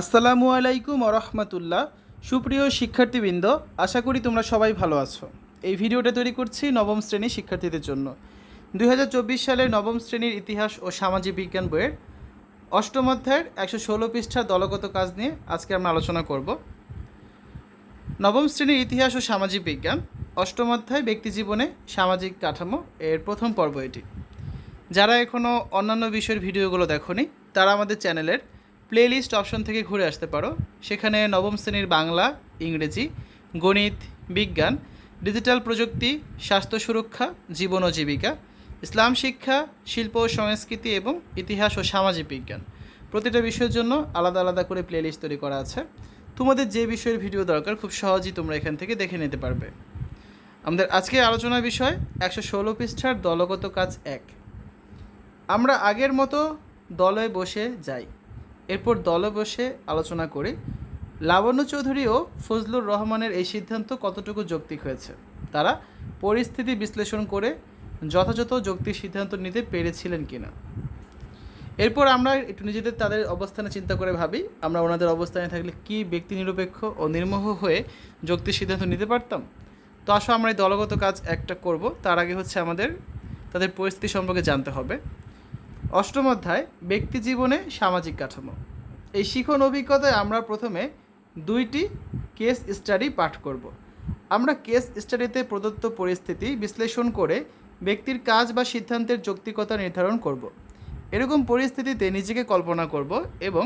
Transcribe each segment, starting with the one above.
আসসালামু আলাইকুম রহমতুল্লাহ সুপ্রিয় শিক্ষার্থীবৃন্দ, আশা করি তোমরা সবাই ভালো আছো। এই ভিডিওটা তৈরি করছি নবম শ্রেণির শিক্ষার্থীদের জন্য। দু হাজার চব্বিশ সালের নবম শ্রেণির ইতিহাস ও সামাজিক বিজ্ঞান বইয়ের অষ্টম অধ্যায়ের একশো ষোলো পৃষ্ঠার দলগত কাজ নিয়ে আজকে আমরা আলোচনা করব। নবম শ্রেণির ইতিহাস ও সামাজিক বিজ্ঞান, অষ্টম অধ্যায় ব্যক্তিজীবনে সামাজিক কাঠামো এর প্রথম পর্ব এটি। যারা এখনও অন্যান্য বিষয়ের ভিডিওগুলো দেখোনি, তারা আমাদের চ্যানেলের প্লেলিস্ট অপশন থেকে ঘুরে আসতে পারো। সেখানে নবম শ্রেণির বাংলা, ইংরেজি, গণিত, বিজ্ঞান ডিজিটাল প্রযুক্তি, স্বাস্থ্য সুরক্ষা, জীবন ও জীবিকা, ইসলাম শিক্ষা, শিল্প ও সংস্কৃতি এবং ইতিহাস ও সামাজিক বিজ্ঞান। প্রতিটা বিষয়ের জন্য আলাদা আলাদা করে প্লেলিস্ট তৈরি করা আছে। তোমাদের যে বিষয়ের ভিডিও দরকার, খুব সহজেই তোমরা এখান থেকে দেখে নিতে পারবে। আমাদের আজকে আলোচনার বিষয় একশো ষোলো পৃষ্ঠার দলগত কাজ এক। আমরা আগের মতো দলে বসে যাই। এরপর দলে বসে আলোচনা করি। লাবণ্য চৌধুরী ও ফজলুর রহমানের এই সিদ্ধান্ত কতটুকু যৌক্তিক হয়েছে? তারা পরিস্থিতি বিশ্লেষণ করে যথাযথ যৌক্তিক সিদ্ধান্ত নিতে পেরেছিলেন কিনা? এরপর আমরা একটু নিজেদের তাদের অবস্থানে চিন্তা করে ভাবি, আমরা ওনাদের অবস্থানে থাকলে কি ব্যক্তি নিরপেক্ষ ও নির্মোহ হয়ে যৌক্তিক সিদ্ধান্ত নিতে পারতাম? তো আসো আমরা এই দলগত কাজ একটা করব। তার আগে হচ্ছে আমাদের, তাদের পরিস্থিতি সম্পর্কে জানতে হবে। অষ্টম অধ্যায়, ব্যক্তি জীবনে সামাজিক কাঠামো। এই শিখন অভিজ্ঞতায় আমরা প্রথমে দুইটি কেস স্টাডি পাঠ করব। আমরা কেস স্টাডিতে প্রদত্ত পরিস্থিতি বিশ্লেষণ করে ব্যক্তির কাজ বা সিদ্ধান্তের যৌক্তিকতা নির্ধারণ করব। এরকম পরিস্থিতিতে নিজেকে কল্পনা করব এবং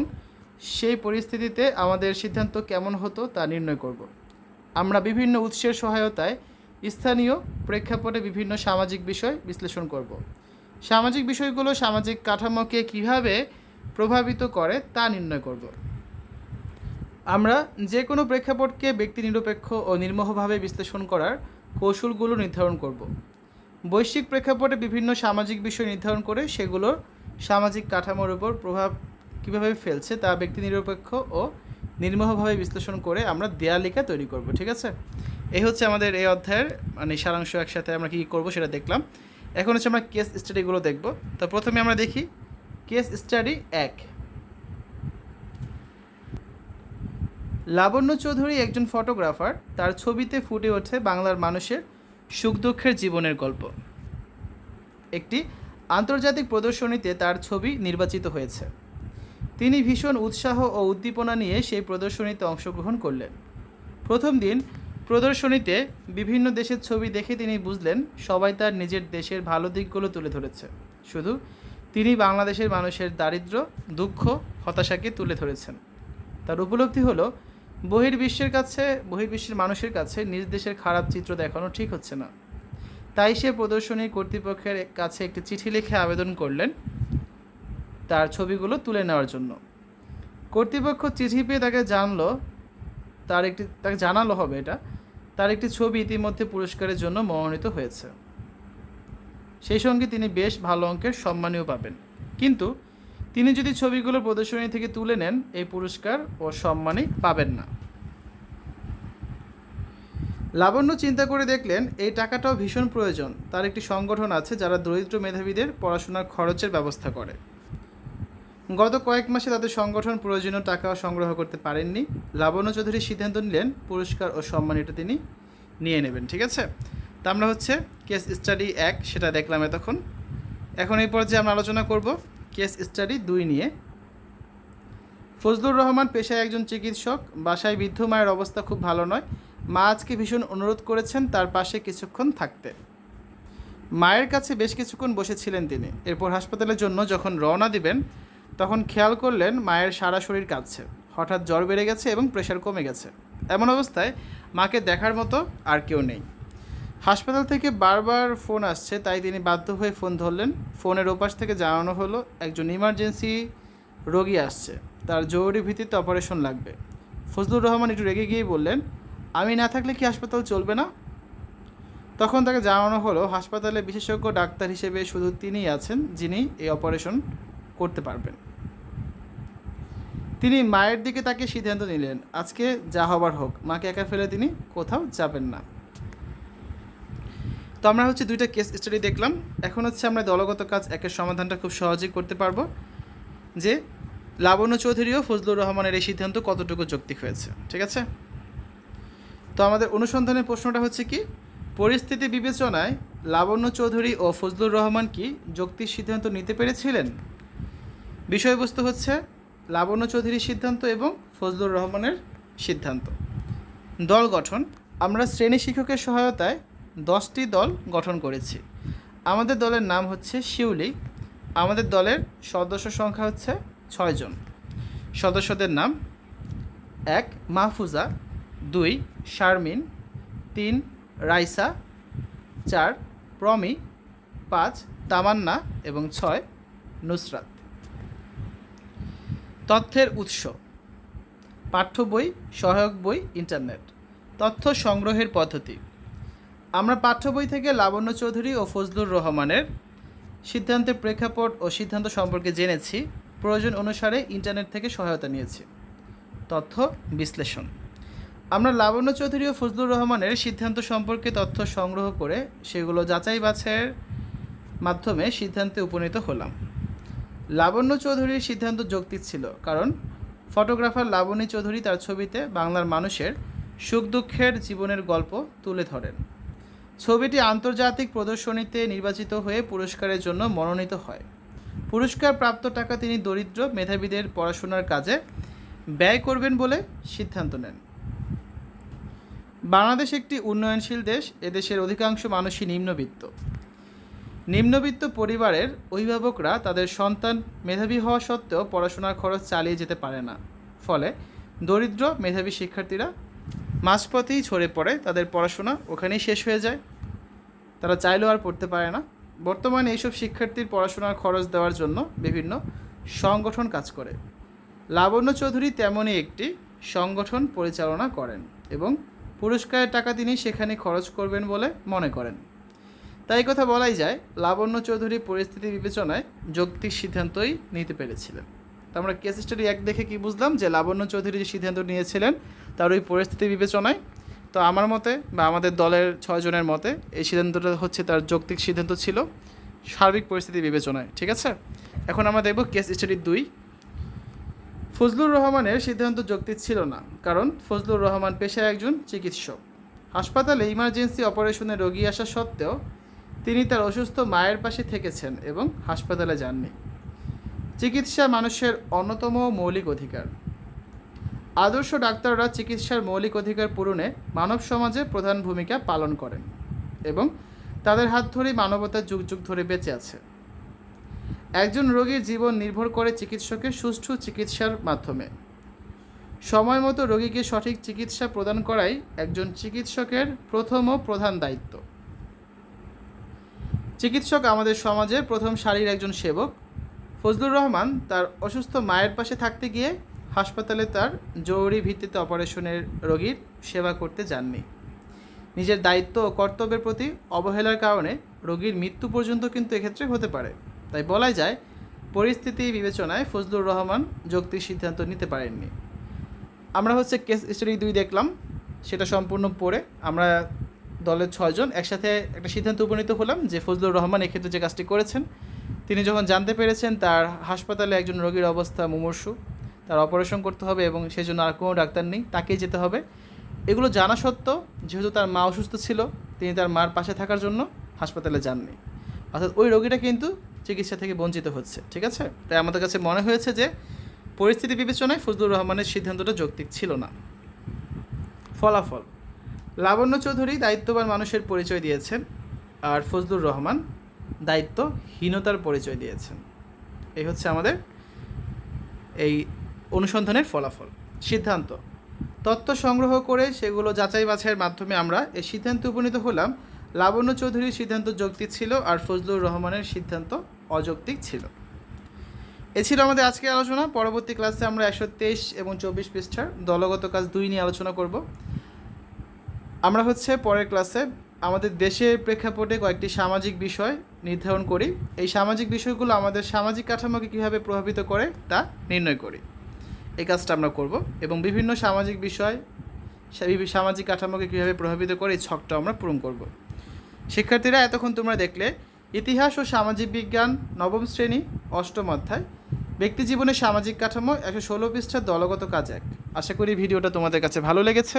সেই পরিস্থিতিতে আমাদের সিদ্ধান্ত কেমন হতো তা নির্ণয় করব। আমরা বিভিন্ন উৎসের সহায়তায় স্থানীয় প্রেক্ষাপটে বিভিন্ন সামাজিক বিষয় বিশ্লেষণ করব। সামাজিক বিষয়গুলো সামাজিক কাঠামোকে কীভাবে প্রভাবিত করে তা নির্ণয় করব। আমরা যে কোনো প্রেক্ষাপটকে ব্যক্তি নিরপেক্ষ ও নির্মোহভাবে বিশ্লেষণ করার কৌশলগুলো নির্ধারণ করব। বৈশ্বিক প্রেক্ষাপটে বিভিন্ন সামাজিক বিষয় নির্ধারণ করে সেগুলোর সামাজিক কাঠামোর উপর প্রভাব কীভাবে ফেলছে তা ব্যক্তি নিরপেক্ষ ও নির্মোহভাবে বিশ্লেষণ করে আমরা দেয়ালিকা তৈরি করব, ঠিক আছে? এই হচ্ছে আমাদের এই অধ্যায়ের মানে সারাংশ একসাথে আমরা কী করব সেটা দেখলাম। এখন হচ্ছে আমরা কেস স্টাডিগুলো দেখব। তো প্রথমে আমরা দেখি কেস স্টাডি এক। লাবণ্য চৌধুরী একজন ফটোগ্রাফার তার ছবিতে ফুটে ওঠে বাংলার মানুষের সুখ দুঃখের জীবনের গল্প। একটি আন্তর্জাতিক প্রদর্শনীতে তার ছবি নির্বাচিত হয়েছে। তিনি ভীষণ উৎসাহ ও উদ্দীপনা নিয়ে সেই প্রদর্শনীতে অংশগ্রহণ করলেন। প্রথম দিন প্রদর্শনীতে বিভিন্ন দেশের ছবি দেখে তিনি বুঝলেন সবাই তার নিজের দেশের ভালো দিকগুলো তুলে ধরেছে। শুধু তিনি বাংলাদেশের মানুষের দারিদ্র, দুঃখ, হতাশাকে তুলে ধরেছেন। তার উপলব্ধি হলো, বহির্বিশ্বের কাছে, বহির্বিশ্বের মানুষের কাছে নিজ দেশের খারাপ চিত্র দেখানো ঠিক হচ্ছে না। তাই সে প্রদর্শনী কর্তৃপক্ষের কাছে একটি চিঠি লিখে আবেদন করলেন তার ছবিগুলো তুলে নেওয়ার জন্য। কর্তৃপক্ষ চিঠি পেয়ে তাকে জানলো, তার একটি, তাকে জানালো হবে এটা তার একটি ছবি ইতিমধ্যে পুরস্কারের জন্য মনোনীত হয়েছে। সেই সঙ্গে তিনি বেশ ভালো অঙ্কের সম্মানীয় পাবেন। কিন্তু তিনি যদি ছবিগুলো প্রদর্শনী থেকে তুলে নেন, এই পুরস্কার ও সম্মানই পাবেন না। লাবণ্য চিন্তা করে দেখলেন, এই টাকাটাও ভীষণ প্রয়োজন। তার একটি সংগঠন আছে যারা দরিদ্র মেধাবীদের পড়াশোনার খরচের ব্যবস্থা করে। গত কয়েক মাসে তাদের সংগঠন প্রয়োজনীয় টাকা সংগ্রহ করতে পারেননি। লাবণ্য চৌধুরী সিদ্ধান্ত নিলেন, পুরস্কার ও সম্মান এটা তিনি নিয়ে নেবেন, ঠিক আছে? তা আমরা হচ্ছে কেস স্টাডি এক, সেটা দেখলাম এতক্ষণ। এখন এই পর্যায়ে আমরা আলোচনা করব কেস স্টাডি দুই নিয়ে। ফজলুর রহমান পেশায় একজন চিকিৎসক, বাসায় বৃদ্ধ মায়ের অবস্থা খুব ভালো নয়। মা আজকে ভীষণ অনুরোধ করেছেন তার পাশে কিছুক্ষণ থাকতে। মায়ের কাছে বেশ কিছুক্ষণ বসেছিলেন তিনি। এরপর হাসপাতালের জন্য যখন রওনা দিবেন তখন খেয়াল করলেন মায়ের সারা শরীর কাঁপছে। হঠাৎ জ্বর বেড়ে গেছে এবং প্রেশার কমে গেছে। এমন অবস্থায় মাকে দেখার মতো আর কেউ নেই। হাসপাতাল থেকে বারবার ফোন আসছে, তাই তিনি বাধ্য হয়ে ফোন ধরলেন। ফোনের ওপাশ থেকে জানানো হলো, একজন ইমার্জেন্সি রোগী আসছে। তার জরুরি ভিত্তিতে অপারেশন লাগবে। ফজলুর রহমান একটু রেগে গিয়েই বললেন, আমি না থাকলে কি হাসপাতাল চলবে না? তখন তাকে জানানো হলো, হাসপাতালে বিশেষজ্ঞ ডাক্তার হিসেবে শুধু তিনিই আছেন যিনি এই অপারেশন করতে পারবেন। তিনি মায়ের দিকে তাকে সিদ্ধান্ত নিলেন, আজকে যা হবার হোক, মাকে একা ফেলে তিনি কোথাও যাবেন না। তো আমরা হচ্ছে দুইটা কেস স্টাডি দেখলাম। এখন হচ্ছে আমরা দলগত কাজ একের সমাধানটা খুব সহজেই করতে পারব, যে লাবণ্য চৌধুরী ও ফজলুর রহমানের এই সিদ্ধান্ত কতটুকু যৌক্তিক হয়েছে, ঠিক আছে? তো আমাদের অনুসন্ধানের প্রশ্নটা হচ্ছে কি, পরিস্থিতি বিবেচনায় লাবণ্য চৌধুরী ও ফজলুর রহমান কি যৌক্তিক সিদ্ধান্ত নিতে পেরেছিলেন? বিষয়বস্তু হচ্ছে লাবণ্য চৌধুরীর সিদ্ধান্ত এবং ফজলুর রহমানের সিদ্ধান্ত। দল গঠন। আমরা শ্রেণি শিক্ষকের সহায়তায় দশটি দল গঠন করেছি। আমাদের দলের নাম হচ্ছে শিউলি। আমাদের দলের সদস্য সংখ্যা হচ্ছে ছয়জন সদস্যদের নাম এক, মাহফুজা, দুই, শারমিন, তিন, রাইসা, চার, প্রমি, পাঁচ, তামান্না এবং ছয়, নুসরাত। তথ্যের উৎস। পাঠ্য বই, সহায়ক বই, ইন্টারনেট। তথ্য সংগ্রহের পদ্ধতি। আমরা পাঠ্য বই থেকে লাবণ্য চৌধুরী ও ফজলুর রহমানের সিদ্ধান্তের প্রেক্ষাপট ও সিদ্ধান্ত সম্পর্কে জেনেছি। প্রয়োজন অনুসারে ইন্টারনেট থেকে সহায়তা নিয়েছি। তথ্য বিশ্লেষণ। আমরা লাবণ্য চৌধুরী ও ফজলুর রহমানের সিদ্ধান্ত সম্পর্কে তথ্য সংগ্রহ করে সেগুলো যাচাই বাছাইয়ের মাধ্যমে সিদ্ধান্তে উপনীত হলাম। লাবণ্য চৌধুরীর সিদ্ধান্ত যৌক্তিক ছিল, কারণ ফটোগ্রাফার লাবণী চৌধুরী তার ছবিতে বাংলার মানুষের সুখ দুঃখের জীবনের গল্প তুলে ধরেন। ছবিটি আন্তর্জাতিক প্রদর্শনীতে নির্বাচিত হয়ে পুরস্কারের জন্য মনোনীত হয়। পুরস্কার প্রাপ্ত টাকা তিনি দরিদ্র মেধাবীদের পড়াশোনার কাজে ব্যয় করবেন বলে সিদ্ধান্ত নেন। বাংলাদেশ একটি উন্নয়নশীল দেশ এদেশের অধিকাংশ মানুষই নিম্নবিত্ত। নিম্নবিত্ত পরিবারের অভিভাবকরা তাদের সন্তান মেধাবী হওয়া সত্ত্বেও পড়াশোনার খরচ চালিয়ে যেতে পারে না। ফলে দরিদ্র মেধাবী শিক্ষার্থীরা মাঝপথেই ছড়ে পড়ে, তাদের পড়াশোনা ওখানেই শেষ হয়ে যায়। তারা চাইলেও আর পড়তে পারে না। বর্তমানে এইসব শিক্ষার্থীর পড়াশোনার খরচ দেওয়ার জন্য বিভিন্ন সংগঠন কাজ করে। লাবণ্য চৌধুরী তেমনই একটি সংগঠন পরিচালনা করেন এবং পুরস্কারের টাকা তিনি সেখানে খরচ করবেন বলে মনে করেন। তাই কথা বলাই যায়, লাবণ্য চৌধুরী পরিস্থিতি বিবেচনায় যৌক্তিক সিদ্ধান্তই নিতে পেরেছিলেন। তো আমরা কেস স্টাডি এক দেখে কি বুঝলাম যে লাবণ্য চৌধুরী যে সিদ্ধান্ত নিয়েছিলেন, তার ওই পরিস্থিতি বিবেচনায়, তো আমার মতে বা আমাদের দলের ছয়জনের মতে এই সিদ্ধান্তটা হচ্ছে তার যৌক্তিক সিদ্ধান্ত ছিল, সার্বিক পরিস্থিতি বিবেচনায়, ঠিক আছে? এখন আমরা দেখব কেস স্টাডি দুই। ফজলুর রহমানের সিদ্ধান্ত যৌক্তিক ছিল না, কারণ ফজলুর রহমান পেশায় একজন চিকিৎসক। হাসপাতালে ইমার্জেন্সি অপারেশনে রোগী আসা সত্ত্বেও তিনি তার অসুস্থ মায়ের পাশে থেকেছেন এবং হাসপাতালে যাননি। চিকিৎসা মানুষের অন্যতম মৌলিক অধিকার। আদর্শ ডাক্তাররা চিকিৎসার মৌলিক অধিকার পূরণে মানব সমাজে প্রধান ভূমিকা পালন করেন এবং তাদের হাত ধরেই মানবতা যুগ যুগ ধরে বেঁচে আছে। একজন রোগীর জীবন নির্ভর করে চিকিৎসকের সুষ্ঠু চিকিৎসার মাধ্যমে। সময় মতো রোগীকে সঠিক চিকিৎসা প্রদান করাই একজন চিকিৎসকের প্রথম ও প্রধান দায়িত্ব। চিকিৎসক আমাদের সমাজের প্রথম সারির একজন সেবক। ফজলুর রহমান তার অসুস্থ মায়ের পাশে থাকতে গিয়ে হাসপাতালে তার জরুরি ভিত্তিতে অপারেশনের রোগীর সেবা করতে যাননি। নিজের দায়িত্ব ও কর্তব্যের প্রতি অবহেলার কারণে রোগীর মৃত্যু পর্যন্ত কিন্তু এক্ষেত্রে হতে পারে। তাই বলাই যায়, পরিস্থিতি বিবেচনায় ফজলুর রহমান যৌক্তিক সিদ্ধান্ত নিতে পারেননি। আমরা হচ্ছে কেস স্টাডি দুই দেখলাম, সেটা সম্পূর্ণ পড়ে আমরা দলের ছয়জন একসাথে একটা সিদ্ধান্ত উপনীত হলাম যে ফজলুর রহমান এক্ষেত্রে যে কাজটি করেছেন, তিনি যখন জানতে পেরেছেন তার হাসপাতালে একজন রোগীর অবস্থা মুমর্ষু, তার অপারেশন করতে হবে এবং সেই জন্য আর কোনো ডাক্তার নেই, তাকেই যেতে হবে। এগুলো জানা সত্ত্বেও যেহেতু তার মা অসুস্থ ছিল, তিনি তার মার পাশে থাকার জন্য হাসপাতালে যাননি। অর্থাৎ ওই রোগীটা কিন্তু চিকিৎসা থেকে বঞ্চিত হচ্ছে, ঠিক আছে? তাই আমাদের কাছে মনে হয়েছে যে পরিস্থিতি বিবেচনায় ফজলুর রহমানের সিদ্ধান্তটা যৌক্তিক ছিল না। ফলাফল লাবণ্য চৌধুরী দায়িত্ববান মানুষের পরিচয় দিয়েছেন আর ফজলুর রহমান দায়িত্বহীনতার পরিচয় দিয়েছেন। এই হচ্ছে আমাদের এই অনুসন্ধানের ফলাফল। সিদ্ধান্ত, তথ্য সংগ্রহ করে সেগুলো যাচাই বাছাইয়ের মাধ্যমে আমরা এই সিদ্ধান্তে উপনীত হলাম। লাবণ্য চৌধুরীর সিদ্ধান্ত যৌক্তিক ছিল আর ফজলুর রহমানের সিদ্ধান্ত অযৌক্তিক ছিল। এ ছিল আমাদের আজকের আলোচনা। পরবর্তী ক্লাসে আমরা একশো তেইশ এবং চব্বিশ পৃষ্ঠার দলগত কাজ দুই নিয়ে আলোচনা করব। আমরা হচ্ছে পরের ক্লাসে আমাদের দেশের প্রেক্ষাপটে কয়েকটি সামাজিক বিষয় নির্ধারণ করি। এই সামাজিক বিষয়গুলো আমাদের সামাজিক কাঠামোকে কীভাবে প্রভাবিত করে তা নির্ণয় করি। এই কাজটা আমরা করব এবং বিভিন্ন সামাজিক বিষয় সামাজিক কাঠামোকে কীভাবে প্রভাবিত করে এই ছকটা আমরা পূরণ করব। শিক্ষার্থীরা এতক্ষণ তোমরা দেখলে, ইতিহাস ও সামাজিক বিজ্ঞান নবম শ্রেণি, অষ্টম অধ্যায়, ব্যক্তি জীবনের সামাজিক কাঠামো একশো ষোলো পৃষ্ঠার দলগত কাজ এক। আশা করি ভিডিওটা তোমাদের কাছে ভালো লেগেছে।